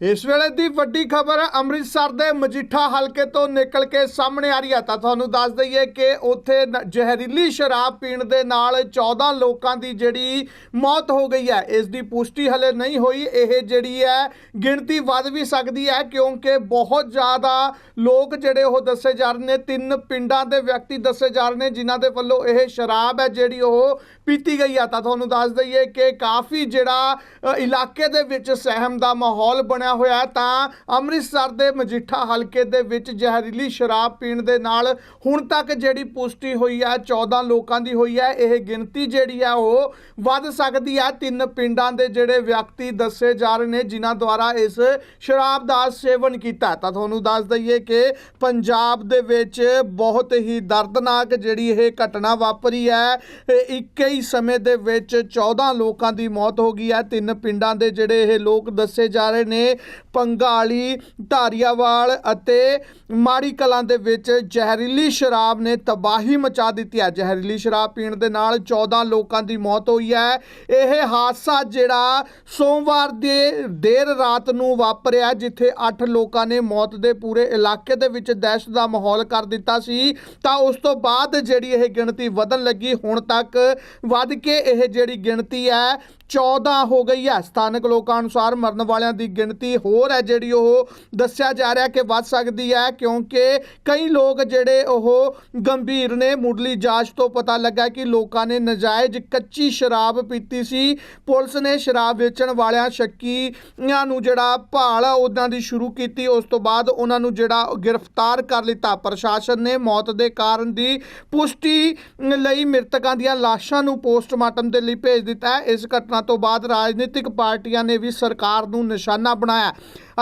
ਇਸ ਵੇਲੇ ਦੀ ਵੱਡੀ ਖਬਰ ਅੰਮ੍ਰਿਤਸਰ ਦੇ ਮਜੀਠਾ ਹਲਕੇ ਤੋਂ ਨਿਕਲ ਕੇ ਸਾਹਮਣੇ ਆ ਰਹੀ ਹੈ। ਤਾਂ ਤੁਹਾਨੂੰ ਦੱਸ ਦਈਏ ਕਿ ਉੱਥੇ ਜ਼ਹਿਰੀਲੀ ਸ਼ਰਾਬ ਪੀਣ ਦੇ ਨਾਲ 14 ਲੋਕਾਂ ਦੀ ਜਿਹੜੀ ਮੌਤ ਹੋ ਗਈ ਹੈ। ਇਸ ਦੀ ਪੁਸ਼ਟੀ ਹਲੇ ਨਹੀਂ ਹੋਈ। ਇਹ ਜਿਹੜੀ ਹੈ, ਗਿਣਤੀ ਵੱਧ ਵੀ ਸਕਦੀ ਹੈ ਕਿਉਂਕਿ ਬਹੁਤ ਜ਼ਿਆਦਾ ਲੋਕ ਜਿਹੜੇ ਉਹ ਦੱਸੇ ਜਾ ਰਹੇ ਨੇ। ਤਿੰਨ ਪਿੰਡਾਂ ਦੇ ਵਿਅਕਤੀ ਦੱਸੇ ਜਾ ਰਹੇ ਨੇ ਜਿਨ੍ਹਾਂ ਦੇ ਵੱਲੋਂ ਇਹ ਸ਼ਰਾਬ ਹੈ ਜਿਹੜੀ ਉਹ ਪੀਤੀ ਗਈ ਹੈ। ਤਾਂ ਤੁਹਾਨੂੰ ਦੱਸ ਦਈਏ ਕਿ ਕਾਫੀ ਜਿਹੜਾ ਇਲਾਕੇ ਦੇ ਵਿੱਚ ਸਹਿਮ ਦਾ ਮਾਹੌਲ ਬਣਿਆ ਹੋਇਆ ਤਾਂ ਅੰਮ੍ਰਿਤਸਰ ਦੇ ਮਜੀਠਾ ਹਲਕੇ ਦੇ ਵਿੱਚ ਜ਼ਹਿਰੀਲੀ ਸ਼ਰਾਬ ਪੀਣ ਦੇ ਨਾਲ ਹੁਣ ਤੱਕ ਜਿਹੜੀ ਪੁਸ਼ਟੀ ਹੋਈ ਹੈ 14 ਲੋਕਾਂ ਦੀ ਹੋਈ ਹੈ, ਇਹ ਗਿਣਤੀ ਜਿਹੜੀ ਹੈ ਉਹ ਵੱਧ ਸਕਦੀ ਹੈ। ਤਿੰਨ ਪਿੰਡਾਂ ਦੇ ਜਿਹੜੇ ਵਿਅਕਤੀ ਦੱਸੇ ਜਾ ਰਹੇ ਨੇ, ਜਿਨ੍ਹਾਂ ਦੁਆਰਾ ਇਸ ਸ਼ਰਾਬ ਦਾ ਸੇਵਨ ਕੀਤਾ ਤਾਂ ਤੁਹਾਨੂੰ ਦੱਸ ਦਈਏ ਕਿ ਪੰਜਾਬ ਦੇ ਵਿੱਚ ਬਹੁਤ ਹੀ ਦਰਦਨਾਕ ਜਿਹੜੀ ਇਹ ਘਟਨਾ ਵਾਪਰੀ ਹੈ ਇੱਕ ਹੀ ਸਮੇਂ ਦੇ ਵਿੱਚ 14 ਲੋਕਾਂ ਦੀ ਮੌਤ ਹੋ ਗਈ ਹੈ। ਤਿੰਨ ਪਿੰਡਾਂ ਦੇ ਜਿਹੜੇ ਇਹ ਲੋਕ ਦੱਸੇ ਜਾ ਰਹੇ ਨੇ ਪੰਗਾਲੀ ਧਾਰੀਆਵਾਲ ਅਤੇ ਮਾੜੀ ਕਲਾਂ ਦੇ ਵਿੱਚ ਜ਼ਹਿਰੀਲੀ ਸ਼ਰਾਬ ਨੇ ਤਬਾਹੀ ਮਚਾ ਦਿੱਤੀ ਹੈ। ਜ਼ਹਿਰੀਲੀ ਸ਼ਰਾਬ ਪੀਣ ਦੇ ਨਾਲ 14 ਲੋਕਾਂ ਦੀ ਮੌਤ ਹੋਈ ਹੈ। ਇਹ ਹਾਦਸਾ ਜਿਹੜਾ ਸੋਮਵਾਰ ਦੇ ਦੇਰ ਰਾਤ ਨੂੰ ਵਾਪਰਿਆ, ਜਿੱਥੇ 8 ਲੋਕਾਂ ਨੇ ਮੌਤ ਦੇ ਪੂਰੇ ਇਲਾਕੇ ਦੇ ਵਿੱਚ ਦਹਿਸ਼ਤ ਦਾ ਮਾਹੌਲ ਕਰ ਦਿੱਤਾ ਸੀ। ਤਾਂ ਉਸ ਤੋਂ ਬਾਅਦ ਜਿਹੜੀ ਇਹ ਗਿਣਤੀ ਵਧਣ ਲੱਗੀ, ਹੁਣ ਤੱਕ ਵੱਧ ਕੇ ਇਹ ਜਿਹੜੀ ਗਿਣਤੀ ਹੈ 14 ਹੋ ਗਈ ਹੈ। ਸਥਾਨਕ ਲੋਕਾਂ ਅਨੁਸਾਰ ਮਰਨ ਵਾਲਿਆਂ ਦੀ ਗਿਣਤੀ ਹੋਰ ਹੈ ਜਿਹੜੀ ਉਹ ਦੱਸਿਆ ਜਾ ਰਿਹਾ ਕਿ ਵੱਧ ਸਕਦੀ ਹੈ, ਕਿਉਂਕਿ ਕਈ ਲੋਕ ਜਿਹੜੇ ਉਹ ਗੰਭੀਰ ਨੇ, ਮੁੱਢਲੀ ਜਾਂਚ ਤੋਂ ਪਤਾ ਲੱਗਾ ਕਿ ਲੋਕਾਂ ਨੇ ਨਜਾਇਜ਼ ਕੱਚੀ ਸ਼ਰਾਬ ਪੀਤੀ ਸੀ। ਪੁਲਿਸ ਨੇ ਸ਼ਰਾਬ ਵੇਚਣ ਵਾਲਿਆਂ ਸ਼ੱਕੀਆਂ ਨੂੰ ਜਿਹੜਾ ਭਾਲ ਆ, ਉਹਨਾਂ ਦੀ ਸ਼ੁਰੂ ਕੀਤੀ। ਉਸ ਤੋਂ ਬਾਅਦ ਉਹਨਾਂ ਨੂੰ ਜਿਹੜਾ ਗ੍ਰਿਫਤਾਰ ਕਰ ਲਿੱਤਾ। ਪ੍ਰਸ਼ਾਸਨ ਨੇ ਮੌਤ ਦੇ ਕਾਰਨ ਦੀ ਪੁਸ਼ਟੀ ਲਈ ਮ੍ਰਿਤਕਾਂ ਦੀਆਂ ਲਾਸ਼ਾਂ ਨੂੰ ਪੋਸਟਮਾਰਟਮ ਦੇ ਲਈ ਭੇਜ ਦਿੱਤਾ। ਹੈ ਇਸ ਘਟਨਾ ਤੋਂ ਬਾਅਦ ਰਾਜਨੀਤਿਕ ਪਾਰਟੀਆਂ ਨੇ ਵੀ ਸਰਕਾਰ ਨੂੰ ਨਿਸ਼ਾਨਾ ਬਣਾਇਆ।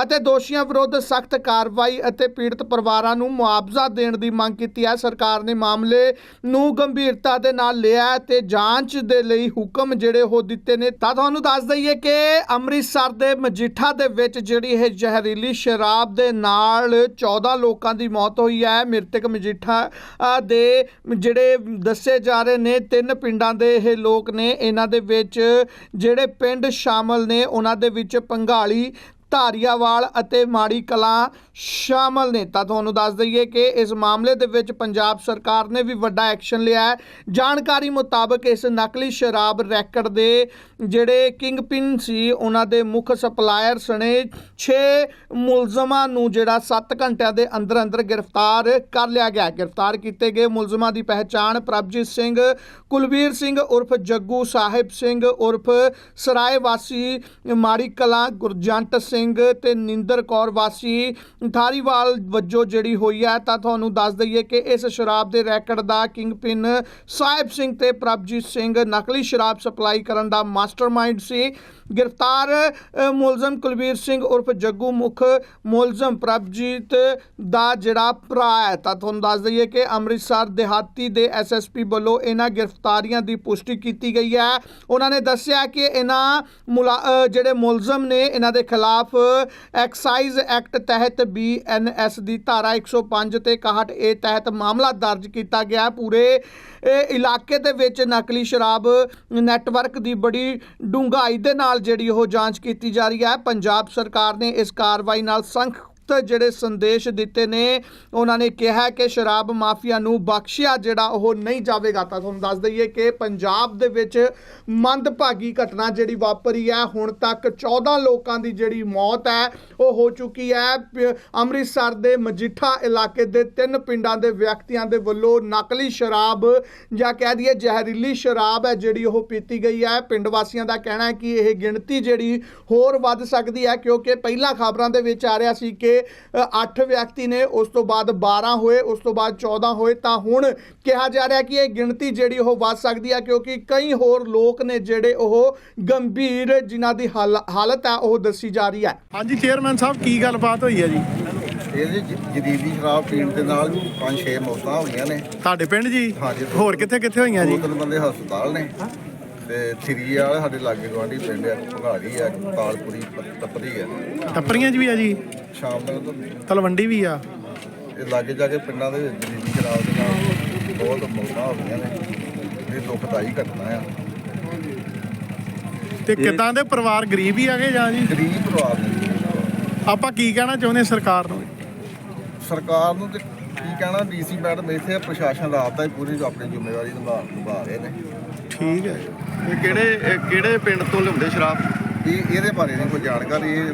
ਅਤੇ ਦੋਸ਼ੀਆਂ ਵਿਰੁੱਧ ਸਖਤ ਕਾਰਵਾਈ ਅਤੇ ਪੀੜਤ ਪਰਿਵਾਰਾਂ ਨੂੰ ਮੁਆਵਜ਼ਾ ਦੇਣ ਦੀ ਮੰਗ ਕੀਤੀ ਹੈ। ਸਰਕਾਰ ਨੇ ਮਾਮਲੇ ਨੂੰ ਗੰਭੀਰਤਾ ਦੇ ਨਾਲ ਲਿਆ ਹੈ ਤੇ ਜਾਂਚ ਦੇ ਲਈ ਹੁਕਮ ਜਿਹੜੇ ਉਹ ਦਿੱਤੇ ਨੇ। ਤਾਂ ਤੁਹਾਨੂੰ ਦੱਸ ਦਈਏ ਕਿ ਅੰਮ੍ਰਿਤਸਰ ਦੇ ਮਜੀਠਾ ਦੇ ਵਿੱਚ ਜਿਹੜੀ ਇਹ ਜ਼ਹਿਰੀਲੀ ਸ਼ਰਾਬ ਦੇ ਨਾਲ 14 ਲੋਕਾਂ ਦੀ ਮੌਤ ਹੋਈ ਹੈ। ਮ੍ਰਿਤਕ ਮਜੀਠਾ ਦੇ ਜਿਹੜੇ ਦੱਸੇ ਜਾ ਰਹੇ ਨੇ, ਤਿੰਨ ਪਿੰਡਾਂ ਦੇ ਇਹ ਲੋਕ ਨੇ। ਇਹਨਾਂ ਦੇ ਵਿੱਚ ਜਿਹੜੇ ਪਿੰਡ ਸ਼ਾਮਲ ਨੇ, ਉਹਨਾਂ ਦੇ ਵਿੱਚ ਪੰਘਾਲੀ ਧਾਰੀਆਵਾਲ ਅਤੇ ਮਾੜੀ ਕਲਾਂ ਸ਼ਾਮਲ ਨੇ। ਤਾਂ ਤੁਹਾਨੂੰ ਦੱਸ ਦਈਏ ਕਿ ਇਸ ਮਾਮਲੇ ਦੇ ਵਿੱਚ ਪੰਜਾਬ ਸਰਕਾਰ ਨੇ ਵੀ ਵੱਡਾ ਐਕਸ਼ਨ ਲਿਆ ਹੈ। ਜਾਣਕਾਰੀ ਮੁਤਾਬਕ ਇਸ ਨਕਲੀ ਸ਼ਰਾਬ ਰੈਕਟ ਦੇ ਜਿਹੜੇ ਕਿੰਗ ਕਿੰਗਪਿਨ ਸੀ, ਉਹਨਾਂ ਦੇ ਮੁੱਖ ਸਪਲਾਇਰ ਸਣੇ 6 ਮੁਲਜ਼ਮਾਂ ਨੂੰ ਜਿਹੜਾ 7 ਘੰਟਿਆਂ ਦੇ ਅੰਦਰ ਅੰਦਰ ਗ੍ਰਿਫਤਾਰ ਕਰ ਲਿਆ ਗਿਆ। ਗ੍ਰਿਫਤਾਰ ਕੀਤੇ ਗਏ ਮੁਲਜ਼ਮਾਂ ਦੀ ਪਹਿਚਾਣ ਪ੍ਰਭਜੀਤ ਸਿੰਘ, ਕੁਲਵੀਰ ਸਿੰਘ ਉਰਫ ਜੱਗੂ ਸਾਹਿਬ ਸਿੰਘ ਉਰਫ ਸਰਾਏ ਵਾਸੀ ਮਾੜੀ ਕਲਾਂ ਗੁਰਜੰਟ ਸਿੰਘ ਸਿੰਘ ਤੇ ਨਿੰਦਰ ਕੌਰ ਵਾਸੀ ਥਾਰੀਵਾਲ ਵਜੋਂ ਜਿਹੜੀ ਹੋਈ ਹੈ, ਤਾਂ ਤੁਹਾਨੂੰ ਦੱਸ ਦਈਏ ਕਿ ਇਸ ਸ਼ਰਾਬ ਦੇ ਰੈਕਟ ਦਾ ਕਿੰਗ ਕਿੰਗਪਿਨ ਸਾਹਿਬ ਸਿੰਘ ਤੇ ਪ੍ਰਭਜੀਤ ਸਿੰਘ ਨਕਲੀ ਸ਼ਰਾਬ ਸਪਲਾਈ ਕਰਨ ਦਾ ਮਾਸਟਰਮਾਈਂਡ ਸੀ। ਗ੍ਰਿਫਤਾਰ ਮੁਲਜ਼ਮ ਕੁਲਵੀਰ ਸਿੰਘ ਉਰਫ ਜੱਗੂ ਮੁਖ ਮੁਲਜ਼ਮ ਪ੍ਰਭਜੀਤ ਦਾ ਜਿਹੜਾ ਭਰਾ ਹੈ, ਤਾਂ ਤੁਹਾਨੂੰ ਦੱਸ ਦਈਏ ਕਿ ਅੰਮ੍ਰਿਤਸਰ ਦਿਹਾਤੀ ਦੇ ਐਸਐਸਪੀ ਵੱਲੋਂ ਇਹਨਾਂ ਗ੍ਰਿਫਤਾਰੀਆਂ ਦੀ ਪੁਸ਼ਟੀ ਕੀਤੀ ਗਈ ਹੈ। ਉਹਨਾਂ ਨੇ ਦੱਸਿਆ ਕਿ ਇਹਨਾਂ ਮੁਲਾ- ਜਿਹੜੇ ਮੁਲਜ਼ਮ ਨੇ, ਇਹਨਾਂ ਦੇ ਖਿਲਾਫ ਐਕਸਾਈਜ਼ ਐਕਟ ਤਹਿਤ ਬੀਐਨਐਸ ਦੀ ਧਾਰਾ 105 ਤੇ 61 ਏ ਤਹਿਤ ਮਾਮਲਾ ਦਰਜ ਕੀਤਾ ਗਿਆ। ਪੂਰੇ ਇਲਾਕੇ ਦੇ ਵਿੱਚ ਨਕਲੀ ਸ਼ਰਾਬ ਨੈਟਵਰਕ ਦੀ ਬੜੀ ਡੂੰਘਾਈ ਦੇ ਨਾਲ ਜਿਹੜੀ ਉਹ ਜਾਂਚ ਕੀਤੀ ਜਾ ਰਹੀ ਹੈ। ਪੰਜਾਬ ਸਰਕਾਰ ਨੇ ਇਸ ਕਾਰਵਾਈ ਨਾਲ ਸੰਖ ਜਿਹੜੇ ਸੰਦੇਸ਼ ਦਿੱਤੇ ਨੇ, ਉਹਨਾਂ ਨੇ ਕਿਹਾ ਕਿ ਸ਼ਰਾਬ ਮਾਫੀਆ ਨੂੰ ਬਖਸ਼ਿਆ ਜਿਹੜਾ ਉਹ ਨਹੀਂ ਜਾਵੇਗਾ। ਤਾਂ ਤੁਹਾਨੂੰ ਦੱਸ ਦਈਏ ਕਿ ਪੰਜਾਬ ਦੇ ਵਿੱਚ ਮੰਦਭਾਗੀ ਘਟਨਾ ਜਿਹੜੀ ਵਾਪਰੀ ਹੈ, ਹੁਣ ਤੱਕ 14 ਲੋਕਾਂ ਦੀ ਜਿਹੜੀ ਮੌਤ ਹੈ, ਉਹ ਹੋ ਚੁੱਕੀ ਹੈ। ਪ- ਅੰਮ੍ਰਿਤਸਰ ਦੇ ਮਜੀਠਾ ਇਲਾਕੇ ਦੇ ਤਿੰਨ ਪਿੰਡਾਂ ਦੇ ਵਿਅਕਤੀਆਂ ਦੇ ਵੱਲੋਂ ਨਕਲੀ ਸ਼ਰਾਬ ਜਾਂ ਕਹਿ ਦਈਏ ਜ਼ਹਿਰੀਲੀ ਸ਼ਰਾਬ ਹੈ ਜਿਹੜੀ ਉਹ ਪੀਤੀ ਗਈ ਹੈ। ਪਿੰਡ ਵਾਸੀਆਂ ਦਾ ਕਹਿਣਾ ਹੈ ਕਿ ਇਹ ਗਿਣਤੀ ਜਿਹੜੀ ਹੋਰ ਵੱਧ ਸਕਦੀ ਹੈ, ਕਿਉਂਕਿ ਪਹਿਲਾਂ ਖਬਰਾਂ ਦੇ ਵਿੱਚ ਆ ਰਿਹਾ ਸੀ ਕਿ 8 ਵਿਅਕਤੀ ਨੇ ਉਸ ਤੋਂ ਬਾਅਦ 12 ਹੋਏ ਉਸ ਤੋਂ ਬਾਅਦ 14 ਹੋਏ। ਤਾਂ ਹੁਣ ਕਿਹਾ ਜਾ ਰਿਹਾ ਕਿ ਇਹ ਗਿਣਤੀ ਜਿਹੜੀ ਉਹ ਵੱਧ ਸਕਦੀ ਹੈ ਕਿਉਂਕਿ ਕਈ ਹੋਰ ਲੋਕ ਨੇ ਜਿਹੜੇ ਉਹ ਗੰਭੀਰ ਜਿਨ੍ਹਾਂ ਦੀ ਹਾਲ- ਹਾਲਤ ਹੈ ਉਹ ਦੱਸੀ ਜਾ ਰਹੀ ਹੈ ਹਾਂਜੀ ਚੇਅਰਮੈਨ ਸਾਹਿਬ ਕੀ ਗੱਲਬਾਤ ਹੋਈ ਹੈ ਜੀ? ਇਹਦੇ ਜ- ਜਦੀਦੀ ਸ਼ਰਾਬ ਪੀਣ ਦੇ ਨਾਲ ਪੰਜ ਛੇ ਮੌਤਾਂ ਹੋਈਆਂ ਨੇ। ਤੁਹਾਡੇ ਪਿੰਡ ਜੀ? ਹਾਂਜੀ। ਹੋਰ ਕਿੱਥੇ ਕਿੱਥੇ ਹੋਈਆਂ ਦੋ ਜੀ ਤਿੰਨ ਬੰਦੇ ਹਸਪਤਾਲ ਨੇ। ਤੇ ਥਰੀ ਵਾਲੇ ਸਾਡੇ ਲਾਗੇ ਗਵਾਂਢੀ ਪਿੰਡ ਆ ਭਗਾੜੀ ਆ ਤਾਲਪੁਰੀ ਤਪਦੀ ਆ। ਟੱਪਰੀਆਂ 'ਚ ਵੀ ਆ ਜੀ? ਸ਼ਾਮ ਤੱਕ ਤਾਂ ਤਲਵੰਡੀ ਵੀ ਆ। ਇਹ ਲਾਗੇ ਜਾ ਕੇ ਪਿੰਡਾਂ ਦੇ ਵਿੱਚ ਜਦੀਦੀ ਸ਼ਰਾਬ ਦੇ ਨਾਲ ਬਹੁਤ ਮੌਤਾਂ ਹੋ ਗਈਆਂ ਨੇ। ਇਹ ਦੁਖਦਾਈ ਘਟਨਾ ਆ। ਤੇ ਕਿਦਾਂ ਦੇ ਪਰਿਵਾਰ ਗਰੀਬ ਹੀ ਆਗੇ ਜਾਂ ਜੀ? ਗਰੀਬ ਪਰਿਵਾਰ ਨੇ ਆਪਾਂ ਕੀ ਕਹਿਣਾ ਚਾਹੁੰਦੇ ਸਰਕਾਰ ਨੂੰ? ਸਰਕਾਰ ਨੂੰ ਤੇ ਕੀ ਕਹਿਣਾ ਡੀਸੀ ਮੈਡਮ ਇੱਥੇ ਪ੍ਰਸ਼ਾਸਨ ਰਾਤ ਦਾ ਹੀ ਪੂਰੀ ਆਪਣੀ ਜ਼ਿੰਮੇਵਾਰੀ ਨਿਭਾ ਨਿਭਾ ਰਹੇ ਨੇ। ਠੀਕ ਹੈ। ਇਹ ਕਿਹੜੇ ਇਹ ਕਿਹੜੇ ਪਿੰਡ ਤੋਂ ਲਿਆਉਂਦੇ ਸ਼ਰਾਬ? ਇਹ ਇਹਦੇ ਬਾਰੇ ਨਹੀਂ ਕੋਈ ਜਾਣਕਾਰੀ ਇਹ